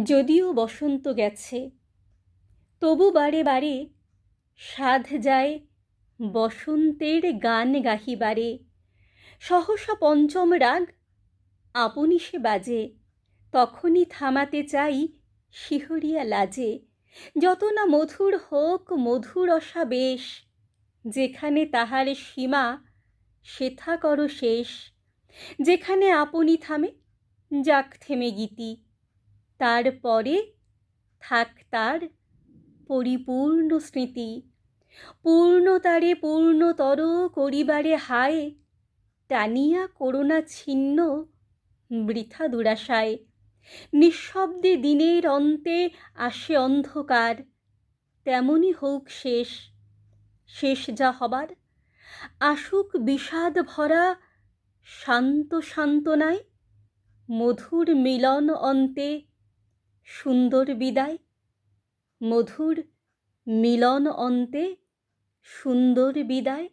যদিও বসন্ত গেছে, তবু বারে বারে সাধ যায় বসন্তের গান গাহিবারে। সহসা পঞ্চম রাগ আপনি সে বাজে, তখনই থামাতে চাই শিহরিয়া লাজে। যত না মধুর হোক মধুরসা বেশ যেখানে তাহার সীমা সেথা কর শেষ। যেখানে আপনি থামে, যাক থেমে গীতি। তারপরে থাক তার পরিপূর্ণ স্মৃতি। পূর্ণতারে পূর্ণতর করিবারে হায়, টানিয়া করোনা ছিন্ন বৃথা দুরাশায়। নিঃশব্দে দিনের অন্তে আসে অন্ধকার তেমনই হোক শেষ শেষ যা হবার। আসুক বিষাদ ভরা, শান্ত সান্ত্বনায় মধুর মিলন অন্তে সুন্দর বিদায়। মধুর মিলন অন্তে সুন্দর বিদায়।